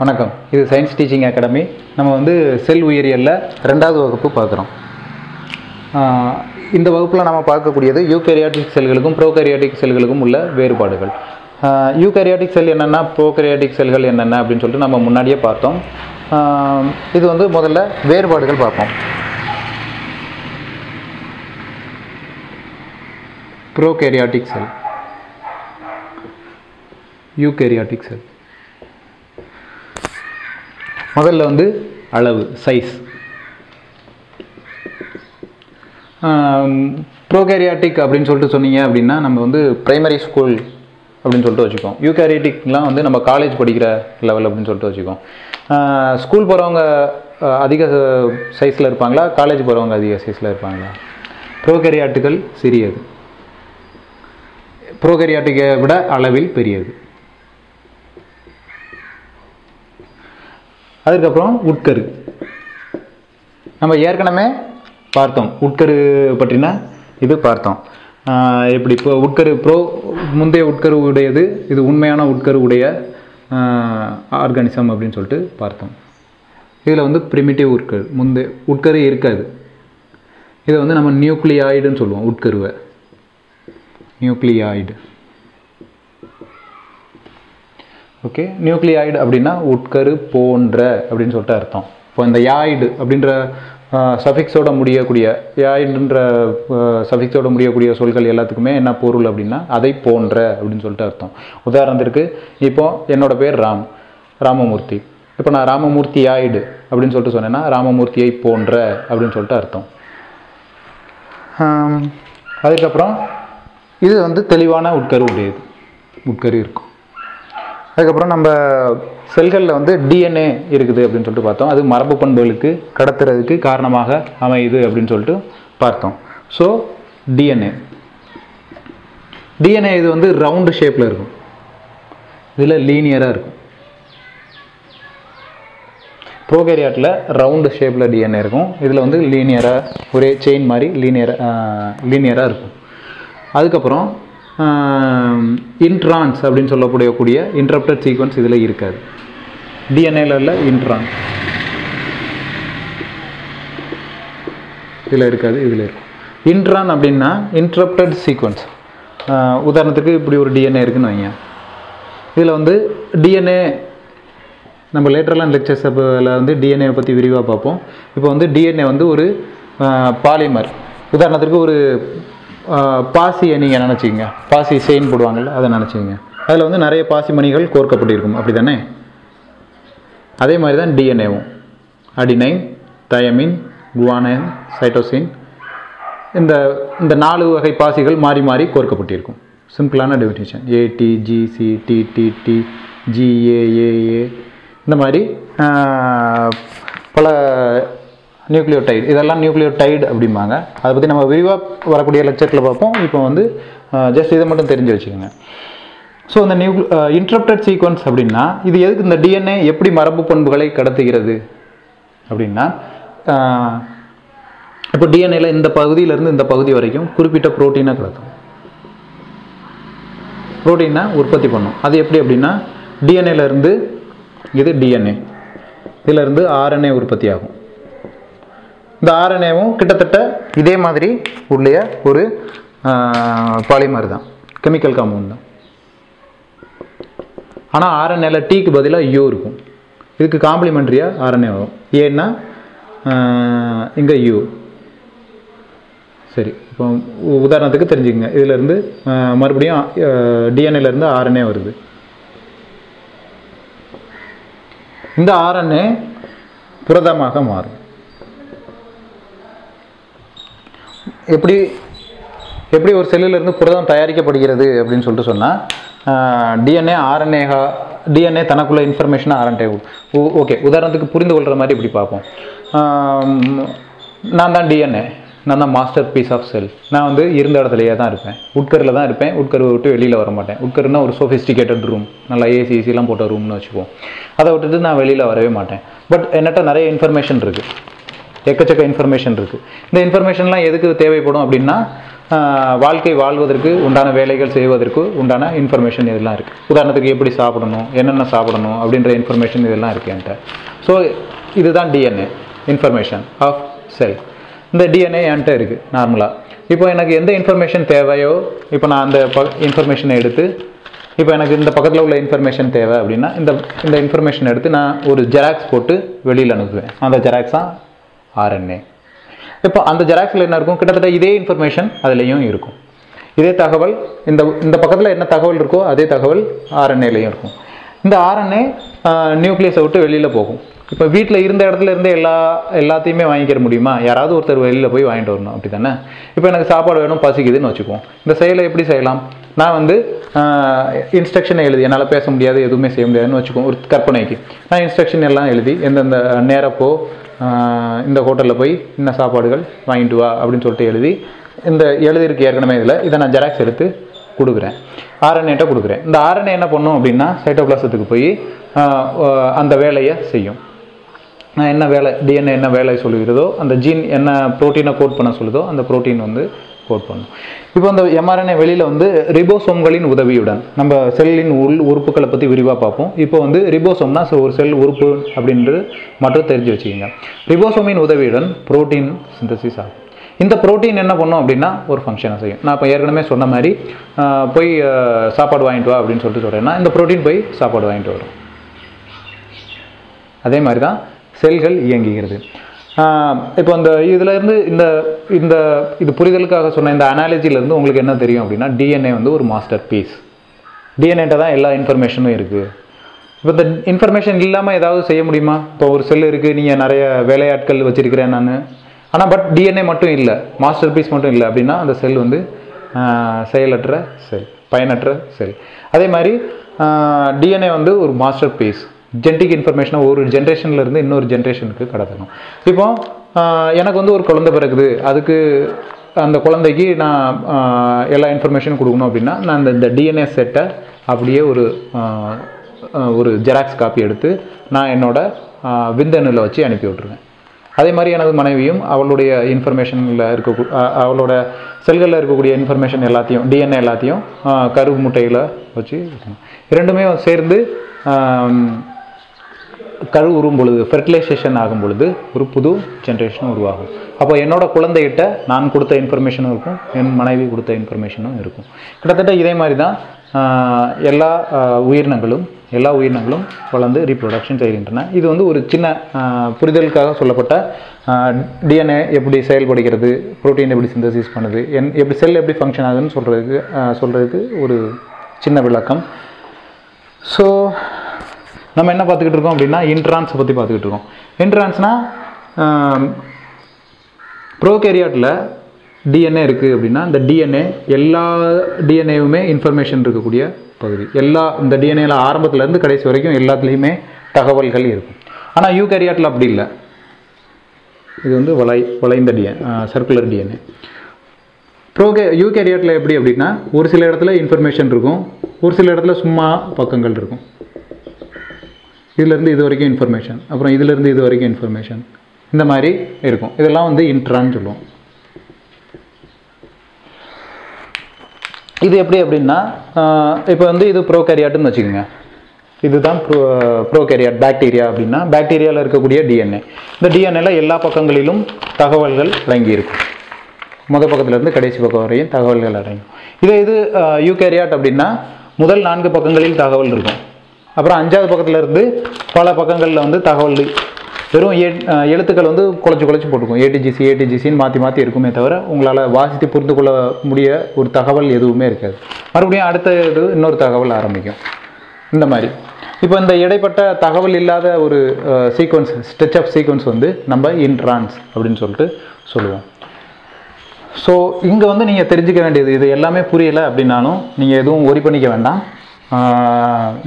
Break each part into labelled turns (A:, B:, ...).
A: வணக்கம். இது science teaching academy நம்ம வந்து செல் உயிரியலில் ரெண்டாவது வகுப்பு பார்க்குறோம். இந்த வகுப்பில் நம்ம பார்க்கக்கூடியது யூகரியாட்டிக் செல்களுக்கும் ப்ரோகரியாட்டிக் செல்களுக்கும் உள்ள வேறுபாடுகள். யூகரியாட்டிக் செல் என்னென்னா ப்ரோகரியாட்டிக் செல்கள் என்னென்ன அப்படின்னு சொல்லிட்டு நம்ம முன்னாடியே பார்த்தோம். இது வந்து முதல்ல வேறுபாடுகள் பார்ப்போம். Prokaryotic cell. Eukaryotic cell. முதல்ல வந்து அளவு சைஸ் ப்ரோகேரியாட்டிக் அப்படின்னு சொல்லிட்டு சொன்னீங்க அப்படின்னா நம்ம வந்து ப்ரைமரி ஸ்கூல் அப்படின்னு சொல்லிட்டு வச்சுக்கோம் யூகேரியாட்டிக்லாம் வந்து நம்ம காலேஜ் படிக்கிற லெவல் அப்படின்னு சொல்லிட்டு வச்சுக்கோம் ஸ்கூல் போகிறவங்க அதிக சைஸில் இருப்பாங்களா? காலேஜ் போகிறவங்க அதிக சைஸில் இருப்பாங்களா? ப்ரோகேரியாட்டுகள் சிறியது. ப்ரோகேரியாட்டிக்கை விட அளவில் பெரியது. அதுக்கப்புறம் உட்கரு. நம்ம ஏற்கனவே பார்த்தோம். உட்கரு பற்றின இது பார்த்தோம். எப்படி இப்போ உட்கரு ப்ரோ முந்தைய உட்கரு உடையது இது உண்மையான உட்கரு உடைய ஆர்கானிசம் அப்படின்னு சொல்லிட்டு பார்த்தோம். இதில் வந்து ப்ரிமிட்டிவ் உட்கரு. முந்தைய உட்கரு இருக்காது. இதை வந்து நம்ம நியூக்ளியாய்டுன்னு சொல்லுவோம் உட்கருவை. நியூக்ளியாய்டு. ஓகே நியூக்ளியாய்டு அப்படின்னா உட்கரு போன்ற அப்படின்னு சொல்லிட்டு அர்த்தம். இப்போ இந்த யாய்டு அப்படின்ற சஃபிக்ஸோட முடியக்கூடிய யாய்டுன்ற சஃபிக்ஸோட முடியக்கூடிய சொல்கள் எல்லாத்துக்குமே என்ன பொருள் அப்படின்னா அதை போன்ற அப்படின்னு சொல்லிட்டு அர்த்தம். உதாரணத்திற்கு இப்போ என்னோட பேர் ராம் ராமமூர்த்தி. இப்போ நான் ராமமூர்த்தி யாய்டு அப்படின்னு சொல்லிட்டு சொன்னேன்னா ராமமூர்த்தியை போன்ற அப்படின்னு சொல்லிட்டு அர்த்தம். அதுக்கப்புறம் இது வந்து தெளிவான உட்கரு உடையது. உட்கரு இருக்கும். அதுக்கப்புறம் நம்ம செல்களில் வந்து டிஎன்ஏ இருக்குது அப்படின்னு சொல்லிட்டு பார்த்தோம். அது மரபு பண்புகளுக்கு கடத்துறதுக்கு காரணமாக அமையுது அப்படின்னு சொல்லிட்டு பார்த்தோம். ஸோ டிஎன்ஏ டிஎன்ஏ இது வந்து ரவுண்டு ஷேப்பில் இருக்கும். இதில் லீனியராக இருக்கும். ப்ரோகேரியாட்டில் ரவுண்டு ஷேப்பில் டிஎன்ஏ இருக்கும். இதில் வந்து லீனியராக ஒரே செயின் மாதிரி லீனியராக லீனியராக இருக்கும். அதுக்கப்புறம் இன்ட்ரான்ஸ் அப்படின்னு சொல்லக்கூடிய இன்டரப்டட் சீக்வன்ஸ் இதில் இருக்காது. டிஎன்ஏல உள்ள இன்ட்ரான் இதில் இருக்காது இதில் இருக்கும். இன்ட்ரான் அப்படின்னா இன்ட்ரப்டட் சீக்வன்ஸ் உதாரணத்துக்கு இப்படி ஒரு டிஎன்ஏ இருக்குன்னு வைங்க. இதில் வந்து டிஎன்ஏ நம்ம லேட்டரலான லெக்சர்ஸில் வந்து டிஎன்ஏவை பற்றி விரிவாக பார்ப்போம். இப்போ வந்து டிஎன்ஏ வந்து ஒரு பாலிமர் உதாரணத்திற்கு ஒரு பாசியை நீங்கள் நினச்சிங்க பாசி செயின் போடுவாங்கள்ல அதை நினச்சிங்க அதில் வந்து நிறைய பாசி மணிகள் கோர்க்கப்பட்டிருக்கும் அப்படி தானே அதே மாதிரி தான் டிஎன்ஏவும் அடினைன் தயமின் குவானைன் சைட்டோசின் இந்த இந்த நாலு வகை பாசிகள் மாறி மாறி கோர்க்கப்பட்டிருக்கும். சிம்பிளான definition AT GC TTT GAAA இந்த மாதிரி பல நியூக்ளியோடைடு. இதெல்லாம் நியூக்ளியோடைடு அப்படிம்பாங்க. அதை பற்றி நம்ம விரிவாக வரக்கூடிய லெக்சரில் பார்ப்போம். இப்போ வந்து ஜஸ்ட் இதை மட்டும் தெரிஞ்சு வச்சுக்கோங்க. ஸோ இந்த நியூ இன்டரப்டட் சீக்வன்ஸ் அப்படின்னா இது எதுக்கு இந்த டிஎன்ஏ எப்படி மரபு பண்புகளை கடத்துகிறது? அப்படின்னா இப்போ டிஎன்ஏல இந்த பகுதியிலேருந்து இந்த பகுதி வரைக்கும் குறிப்பிட்ட புரோட்டீனை கடத்தும். ப்ரோட்டீனை உற்பத்தி பண்ணும். அது எப்படி அப்படின்னா டிஎன்ஏலேருந்து இது டிஎன்ஏ இதிலேருந்து ஆர்என்ஏ உற்பத்தி ஆகும். இந்த ஆர்என்ஏவும் கிட்டத்தட்ட இதே மாதிரி உள்ள ஒரு பாலிமர் தான். கெமிக்கல் காம்பவுண்ட் தான். ஆனால் ஆர்என்ஏல டீக்கு பதிலாக யூ இருக்கும். இதுக்கு காம்ப்ளிமெண்ட்ரியாக ஆர்என்ஏ வரும். ஏன்னா இங்கே யூ சரி இப்போ உ- உதாரணத்துக்கு தெரிஞ்சுக்கங்க. இதிலேருந்து மறுபடியும் டிஎன்ஏலேருந்து ஆர்என்ஏ வருது. இந்த ஆர்என்ஏ புரதமாக மாறும். எப்படி எப்படி ஒரு செல்லிலிருந்து புரதம் தயாரிக்கப்படுகிறது அப்படின்னு சொல்லிட்டு சொன்னால் டிஎன்ஏ ஆர்என்ஏஹா டிஎன்ஏ தனக்குள்ள இன்ஃபர்மேஷனை ஆர்என்ஏ ஓகே உதாரணத்துக்கு புரிந்து கொள்கிற மாதிரி இப்படி பார்ப்போம். நான் தான் டிஎன்ஏ நான் தான் மாஸ்டர் பீஸ் ஆஃப் செல் நான் வந்து இருந்த இடத்துலையே தான் இருப்பேன். உட்கரில் தான் இருப்பேன். உட்கரு விட்டு வெளியில் வர மாட்டேன். உட்கருன்னா ஒரு சோஃபிஸ்டிகேட்டட் ரூம் நல்லா ஏசி ஏசிலாம் போட்ட ரூம்னு வச்சுப்போம் அதை விட்டுட்டு நான் வெளியில் வரவே மாட்டேன். பட் என்னட்ட நிறைய இன்ஃபர்மேஷன் இருக்குது எக்கச்சக்க இன்ஃபர்மேஷன் இருக்குது இந்த இன்ஃபர்மேஷன்லாம் எதுக்கு தேவைப்படும் அப்படின்னா வாழ்க்கை வாழ்வதற்கு உண்டான வேலைகள் செய்வதற்கு உண்டான இன்ஃபர்மேஷன் இதெல்லாம் இருக்குது உதாரணத்துக்கு எப்படி சாப்பிடணும் என்னென்ன சாப்பிடணும் அப்படின்ற இன்ஃபர்மேஷன் இதெல்லாம் இருக்குது என்கிட்ட. ஸோ இதுதான் டிஎன்ஏ இன்ஃபர்மேஷன் ஆஃப் செல் இந்த டிஎன்ஏ என்கிட்ட இருக்குது நார்மலாக இப்போ எனக்கு எந்த இன்ஃபர்மேஷன் தேவையோ இப்போ நான் அந்த ப இன்ஃபர்மேஷனை எடுத்து இப்போ எனக்கு இந்த பக்கத்தில் உள்ள இன்ஃபர்மேஷன் தேவை அப்படின்னா இந்த இந்த இன்ஃபர்மேஷன் எடுத்து நான் ஒரு ஜெராக்ஸ் போட்டு வெளியில் அனுப்புவேன். அந்த ஜெராக்ஸாக ஆர்என்ஏ இப்போ அந்த ஜெராக்ஸில் என்ன இருக்கும்? கிட்டத்தட்ட இதே இன்ஃபர்மேஷன் அதுலேயும் இருக்கும். இதே தகவல் இந்த இந்த பக்கத்தில் என்ன தகவல் இருக்கோ அதே தகவல் ஆர்என்ஏலையும் இருக்கும். இந்த ஆர்என்ஏ நியூக்ளியஸை விட்டு வெளியில் போகும். இப்போ வீட்டில் இருந்த இடத்துல இருந்து எல்லா எல்லாத்தையுமே வாங்கிக்கிற முடியுமா? யாராவது ஒருத்தர் வெளியில் போய் வாங்கிட்டு வரணும். அப்படி தானே இப்போ எனக்கு சாப்பாடு வேணும் பசிக்குதுன்னு வச்சுக்குவோம். இந்த செயலை எப்படி செய்யலாம்? நான் வந்து இன்ஸ்ட்ரக்ஷனை எழுதி என்னால் பேச முடியாது எதுவுமே செய்ய முடியாதுன்னு வச்சுக்கோம் ஒரு கற்பனைக்கு. நான் இன்ஸ்ட்ரக்ஷன் எல்லாம் எழுதி எந்தெந்த நேரப்போ இந்த ஹோட்டலில் போய் இந்த சாப்பாடுகள் வாங்கிட்டு வா அப்படின்னு சொல்லிட்டு எழுதி இந்த எழுதியிருக்கு ஏற்கனவே இதில். இதை நான் ஜெராக்ஸ் எடுத்து கொடுக்குறேன். ஆர்என்ஏட்ட கொடுக்குறேன். இந்த ஆர்என்ஏ என்ன பண்ணும் அப்படின்னா சைட்டோபிளாசத்துக்கு போய் அந்த வேலையை செய்யும். நான் என்ன வேலை டிஎன்ஏ என்ன வேலை சொல்லுகிறதோ அந்த ஜீன் என்ன ப்ரோட்டீனை கோட் பண்ண சொல்லுதோ அந்த ப்ரோட்டீன் வந்து கோட் பண்ணும் இப்போ அந்த எம்ஆர்என்ஏ வெளியில் வந்து ரிபோசோம்களின் உதவியுடன் நம்ம செல்லின் உள் உறுப்புகளை பற்றி விரிவாக பார்ப்போம். இப்போ வந்து ரிபோசோம்னா ஒரு செல் உறுப்பு அப்படின்றது மட்டும் தெரிஞ்சு வச்சுக்கோங்க. ரிபோசோமின் உதவியுடன் புரோட்டீன் சிந்தசிஸ் ஆகும். இந்த புரோட்டீன் என்ன பண்ணும் அப்படின்னா ஒரு ஃபங்க்ஷனை செய்யும். நான் இப்போ ஏற்கனவே சொன்ன மாதிரி போய் சாப்பாடு வாங்கிட்டு வா அப்படின்னு சொல்லிட்டு சொல்கிறேன்னா இந்த ப்ரோட்டீன் போய் சாப்பாடு வாங்கிட்டு வரும். அதே மாதிரி தான் செல்கள் இயங்குகிறது. இப்போ இந்த இதிலேருந்து இந்த இந்த இது புரிதலுக்காக சொன்ன இந்த அனாலஜிலேருந்து உங்களுக்கு என்ன தெரியும் அப்படின்னா டிஎன்ஏ வந்து ஒரு மாஸ்டர் பீஸ் டிஎன்ஏட்ட தான் எல்லா இன்ஃபர்மேஷனும் இருக்குது இப்போ இந்த இன்ஃபர்மேஷன் இல்லாமல் ஏதாவது செய்ய முடியுமா? இப்போ ஒரு செல் இருக்குது நீங்கள் நிறைய வேலையாட்கள் வச்சுருக்கிறேன் நான். ஆனால் பட் டிஎன்ஏ மட்டும் இல்லை மாஸ்டர் பீஸ் மட்டும் இல்லை அப்படின்னா அந்த செல் வந்து செயலற்ற செல் பயனற்ற செல் அதே மாதிரி டிஎன்ஏ வந்து ஒரு மாஸ்டர் பீஸ் ஜென்டிக் இன்ஃபர்மேஷனை ஒரு ஜென்ரேஷன்லேருந்து இன்னொரு ஜென்ரேஷனுக்கு கடத்தணும். இப்போ எனக்கு வந்து ஒரு குழந்தை பிறகுது அதுக்கு அந்த குழந்தைக்கு நான் எல்லா இன்ஃபர்மேஷனும் கொடுக்கணும் அப்படின்னா நான் இந்த இந்த டிஎன்ஏ செட்டை அப்படியே ஒரு ஒரு ஜெராக்ஸ் காப்பி எடுத்து நான் என்னோடய ஆஹ், விந்தணுல வச்சு அனுப்பி விட்ருவேன் அதே மாதிரி எனது மனைவியும் அவளுடைய இன்ஃபர்மேஷனில் இருக்க அவளோட செல்களில் இருக்கக்கூடிய இன்ஃபர்மேஷன் எல்லாத்தையும் டிஎன்ஏ எல்லாத்தையும் கருவு முட்டையில் வச்சு இரண்டுமே சேர்ந்து கரு உரும் பொழுது ஃபெர்டிலைசேஷன் ஆகும் பொழுது ஒரு புது ஜென்ரேஷன் உருவாகும். அப்போ என்னோட குழந்தைகிட்ட நான் கொடுத்த இன்ஃபர்மேஷனும் இருக்கும் என் மனைவி கொடுத்த இன்ஃபர்மேஷனும் இருக்கும். கிட்டத்தட்ட இதே மாதிரி தான் எல்லா உயிரினங்களும் எல்லா உயிரினங்களும் வளர்ந்து ரீப்ரொடக்ஷன் செய்கின்றன. இது வந்து ஒரு சின்ன புரிதலுக்காக சொல்லப்பட்ட டிஎன்ஏ எப்படி செயல்படுகிறது ப்ரோட்டீன் எப்படி சிந்தசிஸ் பண்ணுது என் எப்படி செல் எப்படி ஃபங்க்ஷன் ஆகுதுன்னு சொல்கிறதுக்கு சொல்கிறதுக்கு ஒரு சின்ன விளக்கம். ஸோ நம்ம என்ன பார்த்துக்கிட்டு இருக்கோம் அப்படின்னா இன்ட்ரான்ஸை பற்றி பார்த்துக்கிட்டு இருக்கோம். இன்ட்ரான்ஸ்னால் ப்ரோகேரியாட்டில் டிஎன்ஏ இருக்குது அப்படின்னா இந்த டிஎன்ஏ எல்லா டிஎன்ஏவுமே இன்ஃபர்மேஷன் இருக்கக்கூடிய பகுதி. எல்லா இந்த டிஎன்ஏல ஆரம்பத்துலேருந்து கடைசி வரைக்கும் எல்லாத்துலேயுமே தகவல்கள் இருக்கும். ஆனால் யூகேரியாட்டில் அப்படி இல்லை. இது வந்து வளை வளைந்த டிஎன் சர்க்குலர் டிஎன்ஏ ப்ரோகே யூகேரியாட்டில் எப்படி அப்படின்னா ஒரு சில இடத்துல இன்ஃபர்மேஷன் இருக்கும் ஒரு சில இடத்துல சும்மா பக்கங்கள் இருக்கும். இதுலேருந்து இது வரைக்கும் இன்ஃபர்மேஷன் அப்புறம் இதுலேருந்து இது வரைக்கும் இன்ஃபர்மேஷன் இந்த மாதிரி இருக்கும். இதெல்லாம் வந்து இன்ட்ரான்னு சொல்லுவோம். இது எப்படி அப்படின்னா இப்போ வந்து இது ப்ரோகேரியாட்டுன்னு வச்சுக்கோங்க. இதுதான் ப்ரோ ப்ரோகேரியாட் பாக்டீரியா அப்படின்னா பாக்டீரியாவில் இருக்கக்கூடிய டிஎன்ஏ இந்த டிஎன்ஏல எல்லா பக்கங்களிலும் தகவல்கள் அடங்கியிருக்கும். முத பக்கத்துலேருந்து கடைசி பக்கம் வரையும் தகவல்கள் அடங்கும். இதே இது யூகேரியாட் அப்படின்னா முதல் நான்கு பக்கங்களில் தகவல் இருக்கும். அப்புறம் அஞ்சாவது பக்கத்தில் இருந்து பல பக்கங்களில் வந்து தகவல் வெறும் ஏ எழுத்துக்கள் வந்து குழச்சி குழச்சி போட்டுக்கும். ஏடிஜிசி ஏடிஜிசின்னு மாற்றி மாற்றி இருக்குமே தவிர உங்களால் வாசித்து புரிந்து கொள்ள முடிய ஒரு தகவல் எதுவுமே இருக்காது. மறுபடியும் அடுத்த இது இன்னொரு தகவல் ஆரம்பிக்கும். இந்த மாதிரி. இப்போ இந்த இடைப்பட்ட தகவல் இல்லாத ஒரு சீக்வன்ஸ் ஸ்டெச் ஆஃப் சீக்வன்ஸ் வந்து நம்ம இன்ட்ரான்ஸ் அப்படின்னு சொல்லிட்டு சொல்லுவோம். ஸோ இங்கே வந்து நீங்கள் தெரிஞ்சுக்க வேண்டியது இது எல்லாமே புரியலை அப்படின்னாலும் நீங்கள் எதுவும் ஒரி பண்ணிக்க வேண்டாம்.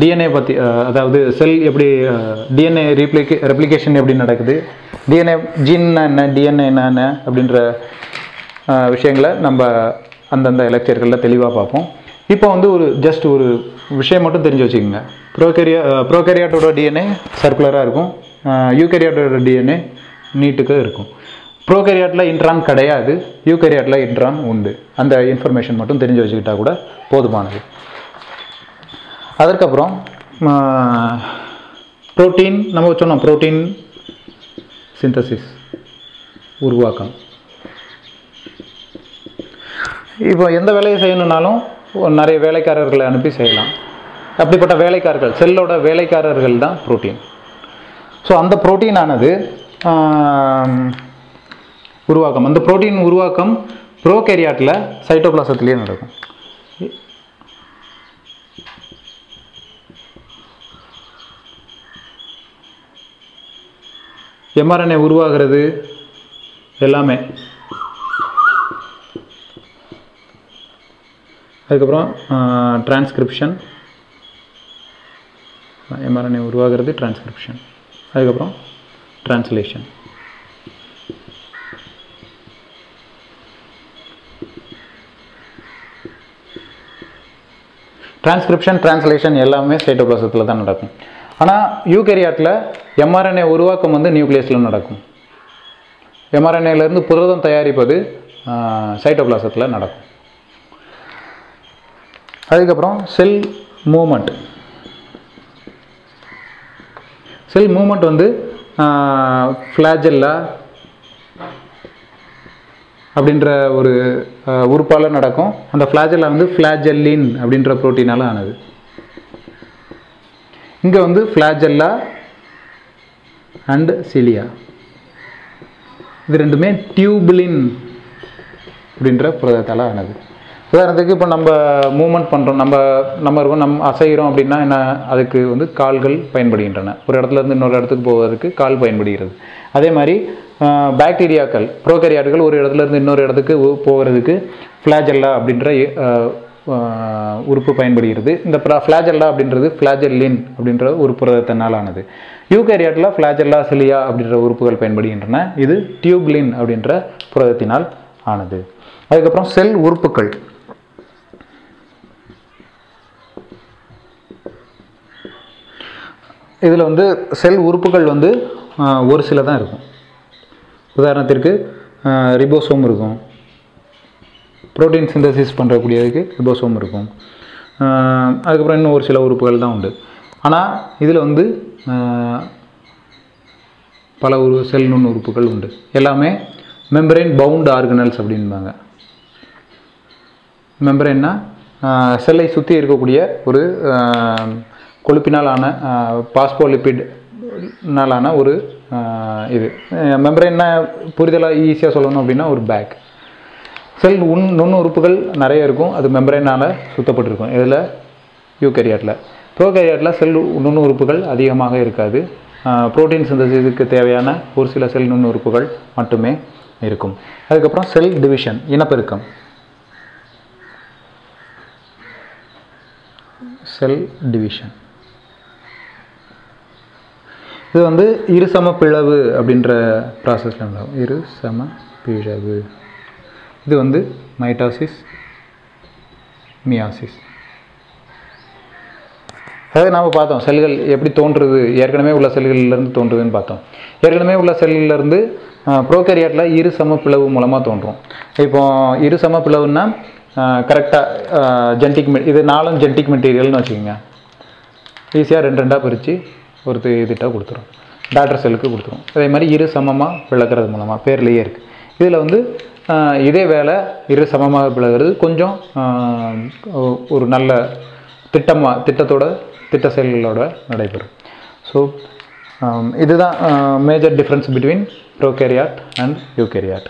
A: டிஎன்ஏ பற்றி அதாவது செல் எப்படி டிஎன்ஏ ரீப்ளிகே ரெப்ளிகேஷன் எப்படி நடக்குது? டிஎன்ஏ ஜீன்னா என்ன டிஎன்ஏ என்னென்ன அப்படின்ற விஷயங்களை நம்ம அந்தந்த லெக்சர்களில் தெளிவாக பார்ப்போம். இப்போ வந்து ஒரு ஜஸ்ட் ஒரு விஷயம் மட்டும் தெரிஞ்சு வச்சுக்கோங்க. ப்ரோகேரியா ப்ரோகேரியாட்டோட டிஎன்ஏ சர்க்குலராக இருக்கும். யூகேரியாட்டோட டிஎன்ஏ நீட்டுக்கு இருக்கும். ப்ரோகேரியாட்டில் இன்ட்ரான் கிடையாது. யூகேரியாட்டில் இன்ட்ரான் உண்டு. அந்த இன்ஃபர்மேஷன் மட்டும் தெரிஞ்சு வச்சுக்கிட்டா கூட போதுமானது. அதற்கப்புறம் புரோட்டீன் நம்ம சொன்னோம் புரோட்டீன் சிந்தசிஸ் உருவாக்கம். இப்போ எந்த வேலையை செய்யணுன்னாலும் நிறைய வேலைக்காரர்களை அனுப்பி செய்யலாம். அப்படிப்பட்ட வேலைக்காரர்கள் செல்லோட வேலைக்காரர்கள் தான் புரோட்டீன் ஸோ அந்த புரோட்டீனானது உருவாக்கம். அந்த ப்ரோட்டீன் உருவாக்கம் ப்ரோகேரியாட்டில் சைட்டோபிளாசத்துலேயே நடக்கும். எம்ஆர்என்ஏ உருவாகிறது. எல்லாமே. அதுக்கப்புறம் டிரான்ஸ்கிரிப்ஷன் எம்ஆர்என்ஏ உருவாகிறது டிரான்ஸ்கிரிப்ஷன் அதுக்கப்புறம் டிரான்ஸ்லேஷன் டிரான்ஸ்கிரிப்ஷன் டிரான்ஸ்லேஷன் எல்லாமே சைட்டோபிளாசத்தில் தான் நடக்கும். ஆனால் யூகேரியாட்டில் எம்ஆர்என்ஏ உருவாக்கம் வந்து நியூக்ளியஸில் நடக்கும். எம்ஆர்என்ஏலேருந்து புரதம் தயாரிப்பது சைட்டோபிளாசத்தில் நடக்கும். அதுக்கப்புறம் செல் மூமெண்ட் செல் மூமெண்ட் வந்து ஃப்ளாஜெல்லா அப்படின்ற ஒரு உறுப்பால் நடக்கும். அந்த ஃப்ளாஜெல்லா வந்து ஃப்ளாஜெல்லின் அப்படின்ற ப்ரோட்டீனால் ஆனது. இங்கே வந்து ஃப்ளாஜெல்லா அண்ட் சிலியா இது ரெண்டுமே டியூபுலின் அப்படின்ற புரதத்தால் ஆனது உதாரணத்துக்கு இப்போ நம்ம மூமெண்ட் பண்ணுறோம் நம்ம நம்ம இருக்கோம் நம்ம அசைகிறோம் அப்படின்னா என்ன அதுக்கு வந்து கால்கள் பயன்படுகின்றன. ஒரு இடத்துல இருந்து இன்னொரு இடத்துக்கு போவதற்கு கால் பயன்படுகிறது. அதே மாதிரி பாக்டீரியாக்கள் ப்ரோகரியாட்டுகள் ஒரு இடத்துல இருந்து இன்னொரு இடத்துக்கு போகிறதுக்கு ஃப்ளாஜெல்லா அப்படின்ற உறுப்பு பயன்படுகிறது. இந்த ஃப்ளாஜெல்லா அப்படின்றது ஃப்ளாஜெல்லின் அப்படின்ற ஒரு புரதத்தினால் ஆனது யூகேரியாட்டில் ஃப்ளாஜெல்லா சிலியா அப்படின்ற உறுப்புகள் பயன்படுகின்றன. இது டியூப்லின் அப்படின்ற புரதத்தினால் ஆனது. அதுக்கப்புறம் செல் உறுப்புகள். இதில் வந்து செல் உறுப்புகள் வந்து ஒரு சில தான் இருக்கும். உதாரணத்திற்கு ரிபோசோம் இருக்கும். ப்ரோட்டீன் சிந்தசிஸ் பண்ணுறக்கூடியதுக்கு ரிபோசோம் இருக்கும். அதுக்கப்புறம் இன்னும் ஒரு சில உறுப்புகள் தான் உண்டு. ஆனால் இதில் வந்து பல ஒரு செல் நுண் உறுப்புகள் உண்டு. எல்லாமே மெம்பரைன் பவுண்ட் ஆர்கனல்ஸ் அப்படின்பாங்க. மெம்பரைன்னா செல்லை சுற்றி இருக்கக்கூடிய ஒரு கொழுப்பினாலான பாஸ்போலிபிட்னாலான ஒரு இது. மெம்பரைன்னா புரிதலாக ஈஸியாக சொல்லணும் அப்படின்னா ஒரு பேக் செல் உன் நுண் உறுப்புகள் நிறைய இருக்கும். அது மெம்பரைனால் சுத்தப்பட்டிருக்கும். இதில் யூகரியாட்டில் ப்ரோகரியாட்டில் செல் நுண் உறுப்புகள் அதிகமாக இருக்காது. புரோட்டீன் சிந்தசிஸுக்கு தேவையான ஒரு சில செல் நுண் உறுப்புகள் மட்டுமே இருக்கும். அதுக்கப்புறம் செல் டிவிஷன் இனப்பெருக்கம். செல் டிவிஷன் இது வந்து இருசம பிளவு அப்படின்ற ப்ராசஸில் நடக்கும் இரு சம பிளவு. இது வந்து மைட்டாசிஸ் மியாசிஸ் அதாவது நாம் பார்த்தோம் செல்கள் எப்படி தோன்றுறது ஏற்கனவே உள்ள செல்களிலேருந்து தோன்றுதுன்னு பார்த்தோம். ஏற்கனவே உள்ள செல்லிலிருந்து ப்ரோகேரியாட்டில் இரு சம பிளவு மூலமாக தோன்றும். இப்போ இரு சம பிளவுன்னா கரெக்டாக ஜென்டிக் மெ இது நாலும் ஜென்டிக் மெட்டீரியல்னு வச்சுக்கோங்க. ஈஸியாக ரெண்டு ரெண்டாக பிரித்து ஒரு இதுட்டாக கொடுத்துரும். டாக்டர் செல்லுக்கு கொடுத்துரும். அதே மாதிரி இரு சமமாக பிளக்கிறது மூலமாக பேர்லேயே இருக்குது இதில் வந்து இதே வேலை இரு சமமாக பிளகிறது கொஞ்சம் ஒரு நல்ல திட்டமாக திட்டத்தோட திட்ட செயல்களோட நடைபெறும். ஸோ இதுதான் major difference between prokaryote and eukaryote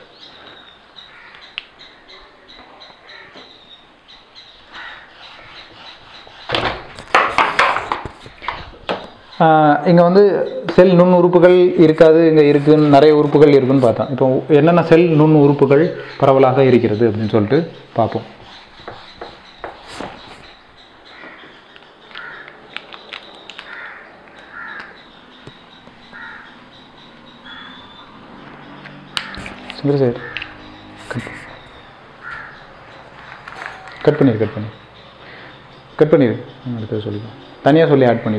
A: இங்கே வந்து செல் நுண் உறுப்புகள் இருக்காது இங்கே இருக்குன்னு நிறைய உறுப்புகள் இருக்குன்னு பார்த்தோம். இப்போ என்னென்ன செல் நுண் உறுப்புகள் பரவலாக இருக்கிறது அப்படின்னு சொல்லிட்டு பார்ப்போம். சரி சார் கட் பண்ணிடு கட் பண்ணி. கட் பண்ணிடு. அடுத்தது சொல்லிடுவோம் தனியாக சொல்லி ஆட் பண்ணி